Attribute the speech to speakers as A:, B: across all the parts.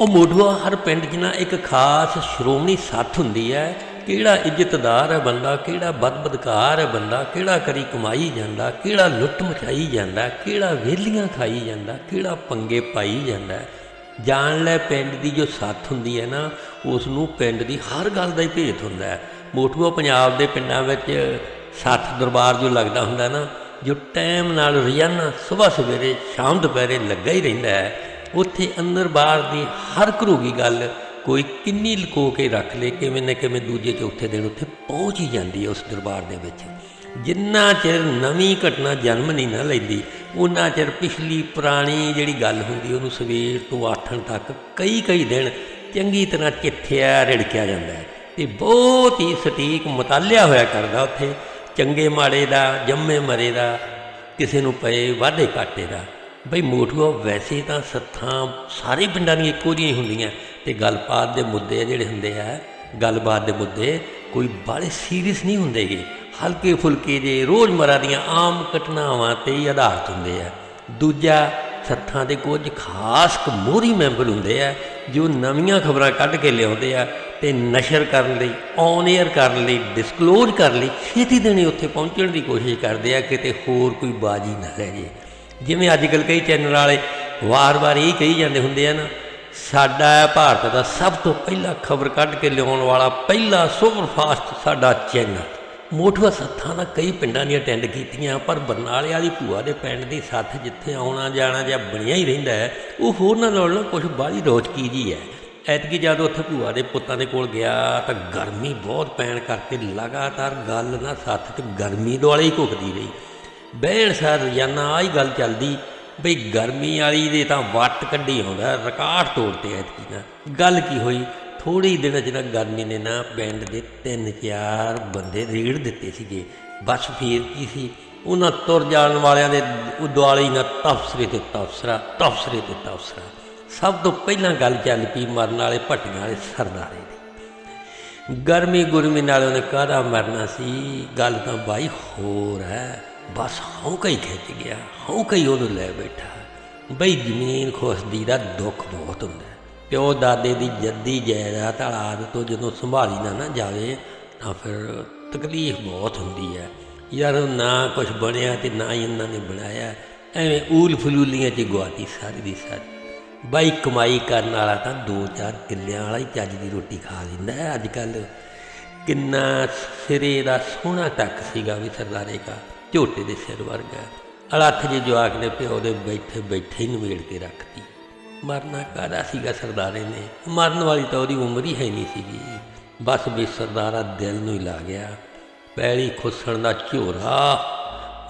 A: ਉਹ ਮੋਢਵਾ ਹਰ ਪਿੰਡ 'ਚ ਨਾ ਇੱਕ ਖਾਸ ਸ਼੍ਰੋਮਣੀ ਸੱਥ ਹੁੰਦੀ ਹੈ, ਕਿਹੜਾ ਇੱਜ਼ਤਦਾਰ ਹੈ ਬੰਦਾ, ਕਿਹੜਾ ਬਦਬਦਕਾਰ ਹੈ ਬੰਦਾ, ਕਿਹੜਾ ਕਰੀ ਕਮਾਈ ਜਾਂਦਾ, ਕਿਹੜਾ ਲੁੱਟ ਮਚਾਈ ਜਾਂਦਾ, ਕਿਹੜਾ ਵੇਲੀਆਂ ਖਾਈ ਜਾਂਦਾ, ਕਿਹੜਾ ਪੰਗੇ ਪਾਈ ਜਾਂਦਾ ਜਾਣ ਲੈ ਪਿੰਡ ਦੀ ਜੋ ਸੱਥ ਹੁੰਦੀ ਹੈ ਨਾ ਉਸ ਨੂੰ ਪਿੰਡ ਦੀ ਹਰ ਗੱਲ ਦਾ ਹੀ ਭੇਤ ਹੁੰਦਾ ਹੈ। ਮੋਠੂਆ ਪੰਜਾਬ ਦੇ ਪਿੰਡਾਂ ਵਿੱਚ ਸੱਥ ਦਰਬਾਰ ਜੋ ਲੱਗਦਾ ਹੁੰਦਾ ਨਾ, ਜੋ ਟਾਈਮ ਨਾਲ ਰੋਜ਼ਾਨਾ ਸਵੇਰ ਸਵੇਰੇ ਸ਼ਾਮ ਦੁਪਹਿਰੇ ਲੱਗਾ ਹੀ ਰਹਿੰਦਾ ਹੈ। ਉੱਥੇ ਅੰਦਰ ਬਾਹਰ ਦੀ ਹਰ ਘਰੂਗੀ ਗੱਲ ਕੋਈ ਕਿੰਨੀ ਲੁਕੋ ਕੇ ਰੱਖ ਲੇ, ਕਿਵੇਂ ਨਾ ਕਿਵੇਂ ਦੂਜੇ ਚੌਥੇ ਦਿਨ ਉੱਥੇ ਪਹੁੰਚ ਹੀ ਜਾਂਦੀ ਹੈ ਉਸ ਦਰਬਾਰ ਦੇ ਵਿੱਚ। ਜਿੰਨਾ ਚਿਰ ਨਵੀਂ ਘਟਨਾ ਜਨਮ ਨਹੀਂ ਨਾ ਲੈਂਦੀ ਉਹਨਾਂ ਚਿਰ ਪਿਛਲੀ ਪੁਰਾਣੀ ਜਿਹੜੀ ਗੱਲ ਹੁੰਦੀ, ਉਹਨੂੰ ਸਵੇਰ ਤੋਂ ਆਠਣ ਤੱਕ ਕਈ ਕਈ ਦਿਨ ਚੰਗੀ ਤਰ੍ਹਾਂ ਚਿੱਥਿਆ, ਰਿੜਕਿਆ ਜਾਂਦਾ ਹੈ ਤੇ ਬਹੁਤ ਹੀ ਸਟੀਕ ਮਤਾਲਿਆ ਹੋਇਆ ਕਰਦਾ ਉੱਥੇ। ਚੰਗੇ ਮਾੜੇ ਦਾ, ਜੰਮੇ ਮਰੇ ਦਾ, ਕਿਸੇ ਨੂੰ ਪਏ ਵਾਧੇ ਘਾਟੇ ਦਾ। ਬਈ ਮੋਠੂਆ ਵੈਸੇ ਤਾਂ ਸੱਥਾਂ ਸਾਰੇ ਪਿੰਡਾਂ ਦੀਆਂ ਇੱਕੋ ਜਿਹੀਆਂ ਹੀ ਹੁੰਦੀਆਂ ਤੇ ਗੱਲਬਾਤ ਦੇ ਮੁੱਦੇ ਜਿਹੜੇ ਹੁੰਦੇ ਆ, ਗੱਲਬਾਤ ਦੇ ਮੁੱਦੇ ਕੋਈ ਬਾਲੇ ਸੀਰੀਅਸ ਨਹੀਂ ਹੁੰਦੇਗੇ ਹਲਕੇ ਫੁਲਕੇ ਜੇ ਰੋਜ਼ਮਰਾ ਦੀਆਂ ਆਮ ਘਟਨਾਵਾਂ ਤੇ ਹੀ ਆਧਾਰਿਤ ਹੁੰਦੇ ਆ। ਦੂਜਾ, ਸੱਥਾਂ ਦੇ ਕੁਝ ਖਾਸ ਕਮੋਰੀ ਮੈਂਬਰ ਹੁੰਦੇ ਆ, ਜੋ ਨਵੀਆਂ ਖਬਰਾਂ ਕੱਢ ਕੇ ਲਿਆਉਂਦੇ ਆ ਤੇ ਨਸ਼ਰ ਕਰਨ ਲਈ ਔਨ 에ਅਰ ਕਰਨ ਲਈ ਡਿਸਕਲੋਜ਼ ਕਰਨ ਲਈ ਛੇਤੀ ਦਿਨੇ ਉੱਥੇ ਪਹੁੰਚਣ ਦੀ ਕੋਸ਼ਿਸ਼ ਕਰਦੇ ਆ, ਕਿਤੇ ਹੋਰ ਕੋਈ ਬਾਜੀ ਨਾ ਰਹਿ ਜੇ। ਜਿਵੇਂ ਅੱਜ ਕੱਲ੍ਹ ਕਈ ਚੈਨਲ ਵਾਲੇ ਵਾਰ-ਵਾਰ ਇਹ ਕਹੀ ਜਾਂਦੇ ਹੁੰਦੇ ਆ ਨਾ, ਸਾਡਾ ਭਾਰਤ ਦਾ ਸਭ ਤੋਂ ਪਹਿਲਾ ਖਬਰ ਕੱਢ ਕੇ ਲਿਆਉਣ ਵਾਲਾ ਪਹਿਲਾ ਸੁਪਰਫਾਸਟ ਸਾਡਾ ਚੈਨਲ। ਮੋਠਵਾ ਸੱਥਾਂ ਦਾ ਕਈ ਪਿੰਡਾਂ ਦੀਆਂ ਅਟੈਂਡ ਕੀਤੀਆਂ, ਪਰ ਬਰਨਾਲੇ ਵਾਲੀ ਭੂਆ ਦੇ ਪਿੰਡ ਦੀ ਸੱਥ ਜਿੱਥੇ ਆਉਣਾ ਜਾਣਾ ਜਾਂ ਬਣਿਆ ਹੀ ਰਹਿੰਦਾ ਹੈ, ਉਹ ਹੋਰ ਨਾਲ ਨਾਲ ਕੁਝ ਬਾਹਲੀ ਰੋਚਕੀ ਜੀ ਹੈ। ਐਤਕੀ ਜਦ ਉੱਥੇ ਭੂਆ ਦੇ ਪੁੱਤਾਂ ਦੇ ਕੋਲ ਗਿਆ ਤਾਂ ਗਰਮੀ ਬਹੁਤ ਪੈਣ ਕਰਕੇ ਲਗਾਤਾਰ ਗੱਲ ਨਾ ਸੱਥ 'ਚ ਗਰਮੀ ਦੁਆਲੇ ਹੀ ਘੁੱਕਦੀ ਰਹੀ। ਬਹਿਣ ਸਾਰ ਰੋਜ਼ਾਨਾ ਆਹੀ ਗੱਲ ਚੱਲਦੀ ਬਈ ਗਰਮੀ ਵਾਲੀ ਦੇ ਤਾਂ ਵੱਟ ਕੱਢੀ ਆਉਂਦਾ ਰਿਕਾਰਡ ਤੋੜਤੇ ਐਤਕੀ ਨਾ। ਗੱਲ ਕੀ ਹੋਈ? ਥੋੜੀ ਦਿਨਾਂ 'ਚ ਨਾ ਗਰਮੀ ਨੇ ਨਾ ਪਿੰਡ ਦੇ ਤਿੰਨ ਚਾਰ ਬੰਦੇ ਰੇੜ ਦਿੱਤੇ ਸੀਗੇ। ਬਸ ਫੇਰ ਕੀ ਸੀ? ਉਹਨਾਂ ਤੁਰ ਜਾਣ ਵਾਲਿਆਂ ਦੇ ਦੁਆਲੇ ਨਾ ਤਫਸਰੇ ਤੇ ਤਫਸਰਾ ਤਫਸਰੇ ਤੇ ਤਫਸਰਾ ਸਭ ਤੋਂ ਪਹਿਲਾਂ ਗੱਲ ਚੱਲ ਪਈ ਮਰਨ ਵਾਲੇ ਭੱਟੀਆਂ ਵਾਲੇ ਸਰਦਾਰੇ ਦੀ। ਗਰਮੀ ਗੁਰਮੀ ਨਾਲ ਉਹਨੇ ਕਾਹਦਾ ਮਰਨਾ ਸੀ? ਗੱਲ ਤਾਂ ਬਾਈ ਹੋਰ ਹੈ। ਬਸ ਹੌਂਕਾ ਹੀ ਖਿੱਚ ਗਿਆ ਹੌਂਕਾ ਹੀ ਉਹਨੂੰ ਲੈ ਬੈਠਾ। ਬਈ ਜ਼ਮੀਨ ਖੁਸਦੀ ਦਾ ਦੁੱਖ ਬਹੁਤ ਹੁੰਦਾ ਪਿਓ ਦਾਦੇ ਦੀ ਜੱਦੀ ਜਾਇਦਾਦ ਔਲਾਦ ਤੋਂ ਜਦੋਂ ਸੰਭਾਲੀ ਨਾ ਨਾ ਜਾਵੇ, ਤਾਂ ਫਿਰ ਤਕਲੀਫ ਬਹੁਤ ਹੁੰਦੀ ਹੈ। ਯਾਰ ਨਾ ਕੁਝ ਬਣਿਆ ਤੇ ਨਾ ਹੀ ਉਹਨਾਂ ਨੇ ਬਣਾਇਆ। ਐਵੇਂ ਊਲ ਫਲੂਲੀਆਂ 'ਚ ਗਵਾਤੀ ਸਾਰੀ ਦੀ ਸਾਰੀ। ਬਾਈ ਕਮਾਈ ਕਰਨ ਵਾਲਾ ਤਾਂ ਦੋ ਚਾਰ ਕਿੱਲਿਆਂ ਵਾਲਾ ਹੀ ਚੱਜ ਦੀ ਰੋਟੀ ਖਾ ਲੈਂਦਾ ਅੱਜ ਕੱਲ ਕਿੰਨਾ ਸਿਰੇ ਦਾ ਸੋਹਣਾ ਟੱਕ ਸੀਗਾ ਵੀ ਸਰਦਾਰੇ ਦਾ ਝੋਟੇ ਦੇ ਸਿਰ ਵਰਗਾ। ਅਲੱਥ ਜੇ ਜਵਾਕ ਨੇ ਪਿਓ ਦੇ ਬੈਠੇ ਬੈਠੇ ਹੀ ਨਿਬੇੜ ਕੇ ਰੱਖਤੀ। ਮਰਨਾ ਕਾਹਦਾ ਸੀਗਾ ਸਰਦਾਰੇ ਨੇ? ਮਰਨ ਵਾਲੀ ਤਾਂ ਉਹਦੀ ਉਮਰ ਹੀ ਹੈ ਨਹੀਂ ਸੀਗੀ। ਬਸ ਵੀ ਸਰਦਾਰਾ ਦਿਲ ਨੂੰ ਹੀ ਲਾ ਗਿਆ। ਪੈਲੀ ਖੁੱਸਣ ਦਾ ਝੋਰਾ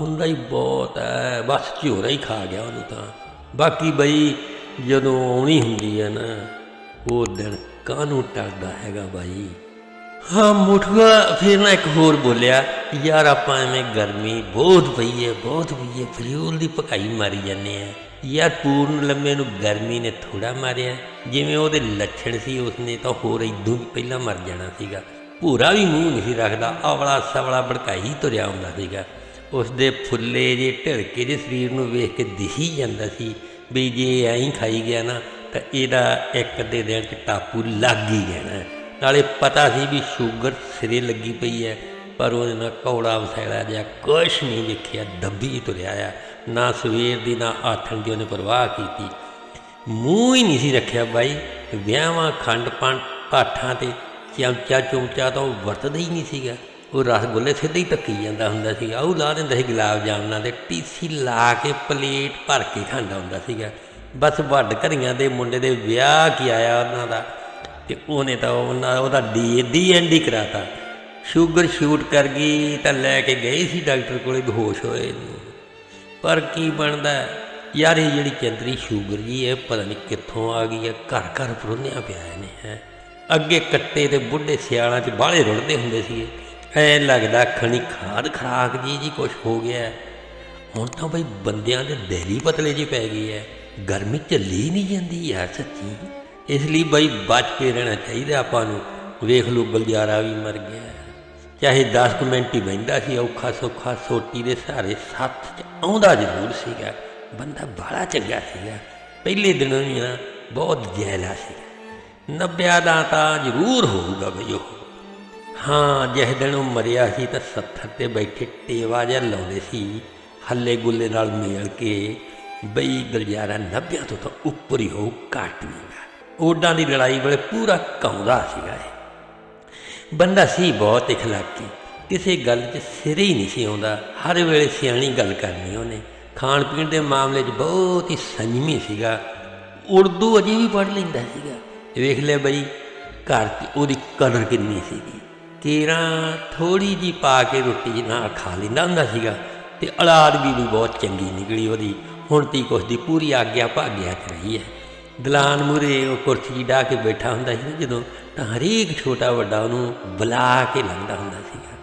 A: ਹੁੰਦਾ ਹੀ ਬਹੁਤ ਹੈ ਬਸ ਝੋਰਾ ਹੀ ਖਾ ਗਿਆ ਉਹਨੂੰ ਤਾਂ। ਬਾਕੀ ਬਈ ਜਦੋਂ ਆਉਣੀ ਹੁੰਦੀ ਹੈ ਨਾ, ਉਹ ਦਿਨ ਕਾਹਨੂੰ ਟਲਦਾ ਹੈਗਾ ਬਾਈ? ਹਾਂ, ਮੁਠਵਾ ਫਿਰ ਨਾ ਇੱਕ ਹੋਰ ਬੋਲਿਆ, ਯਾਰ ਆਪਾਂ ਐਵੇਂ ਗਰਮੀ ਬਹੁਤ ਪਈ ਹੈ ਬਹੁਤ ਪਈ ਹੈ ਫਰਿਊਲ ਦੀ ਪਕਾਈ ਮਾਰੀ ਜਾਂਦੇ ਆ। ਯਾਰ ਪੂਰਨ ਲੰਮੇ ਨੂੰ ਗਰਮੀ ਨੇ ਥੋੜਾ ਮਾਰਿਆ, ਜਿਵੇਂ ਉਹਦੇ ਲੱਛਣ ਸੀ, ਉਸਨੇ ਤਾਂ ਹੋਰ ਇਦੋਂ ਪਹਿਲਾਂ ਮਰ ਜਾਣਾ ਸੀਗਾ। ਭੂਰਾ ਵੀ ਮੂੰਹ ਨਹੀਂ ਸੀ ਰੱਖਦਾ, ਆਵਲਾ ਸਵਲਾ ਭੜਕਾਈ ਤੁਰਿਆ ਹੁੰਦਾ ਸੀਗਾ। ਉਸਦੇ ਫੁੱਲੇ ਜੇ ਢਿੜਕੇ ਜੇ ਸਰੀਰ ਨੂੰ ਵੇਖ ਕੇ ਦਿਖੀ ਜਾਂਦਾ ਸੀ ਵੀ ਜੇ ਐਂ ਹੀ ਖਾਈ ਗਿਆ ਨਾ, ਤਾਂ ਇਹਦਾ ਇੱਕ ਅੱਧੇ ਦਿਨ ਚ ਟਾਪੂ ਲੱਗ ਹੀ ਜਾਣਾ। ਨਾਲੇ ਪਤਾ ਸੀ ਵੀ ਸ਼ੂਗਰ ਸਿਰੇ ਲੱਗੀ ਪਈ ਹੈ, ਪਰ ਉਹਦੇ ਨਾਲ ਕੌੜਾ ਵਸੈਲਾ ਜਿਹਾ ਕੁਛ ਨਹੀਂ ਵੇਖਿਆ ਦੱਬੀ ਤੁਰਿਆ ਆ। ਨਾ ਸਵੇਰ ਦੀ, ਨਾ ਆਥਣ ਦੀ ਉਹਨੇ ਪਰਵਾਹ ਕੀਤੀ। ਮੂੰਹ ਹੀ ਨਹੀਂ ਸੀ ਰੱਖਿਆ ਬਾਈ। ਵਿਆਹਾਂ ਖੰਡ ਪਾਣ ਪਾਠਾਂ ਤੇ ਚਮਚਾ, ਚੁਮਚਾ ਤਾਂ ਉਹ ਵਰਤਦਾ ਹੀ ਨਹੀਂ ਸੀਗਾ। ਉਹ ਰਸਗੁੱਲੇ ਸਿੱਧੇ ਹੀ ਧੱਕੀ ਜਾਂਦਾ ਹੁੰਦਾ ਸੀ ਆਉ ਲਾ ਦਿੰਦਾ ਸੀ ਗੁਲਾਬ ਜਾਮਨਾਂ ਦੇ ਟੀਸੀ ਲਾ ਕੇ ਪਲੇਟ ਭਰ ਕੇ ਖਾਂਦਾ ਹੁੰਦਾ ਸੀਗਾ। ਬਸ ਵੱਡ ਘਰੀਆਂ ਦੇ ਮੁੰਡੇ ਦੇ ਵਿਆਹ ਕੀ ਆਇਆ ਉਹਨਾਂ ਦਾ। ਤੇ ਉਹਨੇ ਤਾਂ ਉਹਨਾਂ ਉਹਦਾ ਡੀ ਡੀ ਐਨ ਡੀ ਕਰਾਤਾ। ਸ਼ੂਗਰ ਸ਼ੂਟ ਕਰ ਗਈ ਤਾਂ ਲੈ ਕੇ ਗਏ ਸੀ ਡਾਕਟਰ ਕੋਲੇ ਬੇਹੋਸ਼ ਹੋਏ ਪਰ ਕੀ ਬਣਦਾ? ਯਾਰ ਇਹ ਜਿਹੜੀ ਚੰਦਰੀ ਸ਼ੂਗਰ ਜੀ ਇਹ ਪਤਾ ਨਹੀਂ ਕਿੱਥੋਂ ਆ ਗਈ ਹੈ, ਘਰ ਘਰ ਪਰੋਨਿਆ ਪਿਆ ਨੇ ਹੈ। ਅੱਗੇ ਕੱਟੇ ਤੇ ਬੁੱਢੇ ਸਿਆਲਾਂ 'ਚ ਬਾਹਲੇ ਰੁੜਦੇ ਹੁੰਦੇ ਸੀ ਐ ਲੱਗਦਾ ਖਣੀ ਖਾਦ ਖਰਾਕ ਜੀ ਜੀ ਕੁਝ ਹੋ ਗਿਆ। ਹੁਣ ਤਾਂ ਬਈ ਬੰਦਿਆਂ ਦੇ ਦਿਲ ਹੀ ਪਤਲੇ ਜੀ ਪੈ ਗਈ ਹੈ ਗਰਮੀ ਚੱਲੀ ਨਹੀਂ ਜਾਂਦੀ ਯਾਰ ਸੱਚੀ। ਇਸ ਲਈ ਬਈ ਬਚ ਕੇ ਰਹਿਣਾ ਚਾਹੀਦਾ ਆਪਾਂ ਨੂੰ। ਵੇਖ ਲਓ ਗਲਜਾਰਾ ਵੀ ਮਰ ਗਿਆ। ਚਾਹੇ 10 ਕੁ ਮਿੰਟ ਹੀ ਬਹਿੰਦਾ ਸੀ, ਔਖਾ ਸੌਖਾ ਸੋਟੀ ਦੇ ਸਾਰੇ ਸੱਥ ਚ ਆਉਂਦਾ ਜ਼ਰੂਰ ਸੀਗਾ। ਬੰਦਾ ਬੜਾ ਚੰਗਾ ਸੀਗਾ। ਪਹਿਲੇ ਦਿਨੋਂ ਹੀ ਨਾ ਬਹੁਤ ਜੈਲਾ ਸੀ ਨੱਬਿਆਂ ਦਾ ਤਾਂ ਜ਼ਰੂਰ ਹੋਊਗਾ ਬਈ ਉਹ। ਹਾਂ, ਜਿਸ ਦਿਨ ਉਹ ਮਰਿਆ ਸੀ ਤਾਂ ਸੱਥਰ ਤੇ ਬੈਠੇ ਟੇਵਾ ਜਿਹਾ ਲਾਉਂਦੇ ਸੀ, ਹੱਲੇ ਗੁੱਲੇ ਨਾਲ ਮੇਲ ਕੇ ਬਈ ਗਲਜਾਰਾ ਨੱਬਿਆਂ ਤੋਂ ਤਾਂ ਉੱਪਰ ਹੀ ਹੋਊ, ਘੱਟ ਨਹੀਂ ਓਡਾਂ ਦੀ ਲੜਾਈ ਵੇਲੇ ਪੂਰਾ ਕਾਉਂਦਾ ਸੀਗਾ ਇਹ। ਬੰਦਾ ਸੀ ਬਹੁਤ ਇਖਲਾਕੀ, ਕਿਸੇ ਗੱਲ 'ਚ ਸਿਰ ਹੀ ਨਹੀਂ ਸੀ ਆਉਂਦਾ। ਹਰ ਵੇਲੇ ਸਿਆਣੀ ਗੱਲ ਕਰਨੀ ਉਹਨੇ। ਖਾਣ ਪੀਣ ਦੇ ਮਾਮਲੇ 'ਚ ਬਹੁਤ ਹੀ ਸੰਜਮੀ ਸੀਗਾ। ਉਰਦੂ ਅਜੇ ਵੀ ਪੜ੍ਹ ਲੈਂਦਾ ਸੀਗਾ। ਵੇਖ ਲੈ ਬਈ, ਘਰ 'ਚ ਉਹਦੀ ਕਦਰ ਕਿੰਨੀ ਸੀਗੀ। ਤੇਰਾ ਥੋੜੀ ਜੀ ਪਾ ਕੇ ਰੋਟੀ ਨਾਲ ਖਾ ਲੈਂਦਾ ਹੁੰਦਾ ਸੀਗਾ ਤੇ ਔਲਾਦ ਵੀ ਵੀ ਬਹੁਤ ਚੰਗੀ ਨਿਕਲੀ ਉਹਦੀ। ਹੁਣ ਤੀ ਕੁਛ ਦੀ ਪੂਰੀ ਆਗਿਆ ਭਾਗਿਆ ਚ ਰਹੀ ਹੈ। ਦਲਾਨ ਮੂਰੇ ਉਹ ਕੁਰਸੀ ਢਾ ਕੇ ਬੈਠਾ ਹੁੰਦਾ ਸੀ ਜਦੋਂ, ਤਾਂ ਹਰੇਕ ਛੋਟਾ ਵੱਡਾ ਉਹਨੂੰ ਬੁਲਾ ਕੇ ਲੰਘਦਾ ਹੁੰਦਾ ਸੀਗਾ।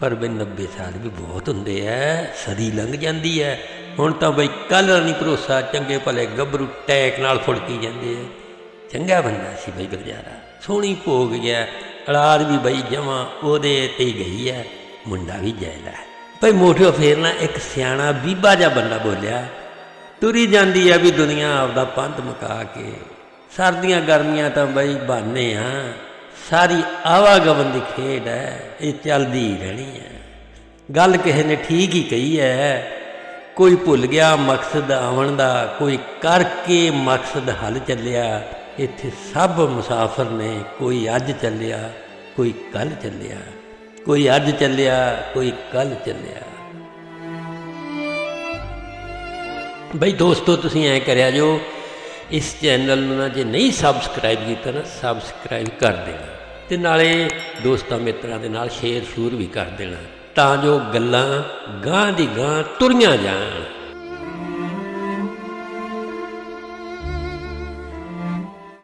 A: ਪਰ ਬਈ 90 ਸਾਲ ਵੀ ਬਹੁਤ ਹੁੰਦੇ ਐ, ਸਦੀ ਲੰਘ ਜਾਂਦੀ ਐ। ਹੁਣ ਤਾਂ ਬਈ ਕੱਲ ਨਹੀਂ ਭਰੋਸਾ, ਚੰਗੇ ਭਲੇ ਗੱਭਰੂ ਟੈਕ ਨਾਲ ਫੁੜਕੀ ਜਾਂਦੇ ਐ। ਚੰਗਾ ਬੰਦਾ ਸੀ ਬਈ ਗੁਰਜਾਰਾ, ਸੋਹਣੀ ਭੋਗ ਗਿਆ ਔਲਾਦ ਵੀ ਬਈ ਜਮਾ ਉਹਦੇ ਤੇ ਹੀ ਗਈ ਐ, ਮੁੰਡਾ ਵੀ ਜੈਲਾ ਬਈ ਭਈ ਮੋਠਿਓ ਫੇਰ ਨਾ ਇੱਕ ਸਿਆਣਾ ਬੀਬਾ ਜਿਹਾ ਬੰਦਾ ਬੋਲਿਆ ਤੁਰੀ ਜਾਂਦੀ ਐ ਵੀ ਦੁਨੀਆ ਆਪਦਾ ਪੰਧ ਮੁਕਾ ਕੇ। ਸਰਦੀਆਂ ਗਰਮੀਆਂ ਤਾਂ ਬਈ ਬਹਾਨੇ ਆ। ਸਾਰੀ ਆਵਾਗਵਨ ਦੀ ਖੇਡ ਹੈ ਇਹ ਚੱਲਦੀ ਹੀ ਰਹਿਣੀ ਹੈ ਗੱਲ ਕਿਸੇ ਨੇ ਠੀਕ ਹੀ ਕਹੀ ਹੈ ਕੋਈ ਭੁੱਲ ਗਿਆ ਮਕਸਦ ਆਉਣ ਦਾ, ਕੋਈ ਕਰਕੇ ਮਕਸਦ ਹੱਲ ਚੱਲਿਆ। ਇੱਥੇ ਸਭ ਮੁਸਾਫਰ ਨੇ, ਕੋਈ ਅੱਜ ਚੱਲਿਆ, ਕੋਈ ਕੱਲ ਚੱਲਿਆ। ਕੋਈ ਅੱਜ ਚੱਲਿਆ, ਕੋਈ ਕੱਲ ਚੱਲਿਆ। ਬਈ ਦੋਸਤੋ, ਤੁਸੀਂ ਐ ਕਰਿਆ ਜੋ, ਇਸ ਚੈਨਲ ਨੂੰ ਨਾ ਜੇ ਨਹੀਂ ਸਬਸਕ੍ਰਾਈਬ ਕੀਤਾ ਨਾ ਸਬਸਕ੍ਰਾਈਬ ਕਰ ਦੇਣਾ। ਤੇ ਨਾਲੇ ਦੋਸਤਾਂ ਮਿੱਤਰਾਂ ਦੇ ਨਾਲ ਸ਼ੇਅਰ ਸ਼ੂਰ ਵੀ ਕਰ ਦੇਣਾ, ਤਾਂ ਜੋ ਗੱਲਾਂ ਗਾਂ ਦੀ ਗਾਂ ਤੁਰੀਆਂ ਜਾਣ।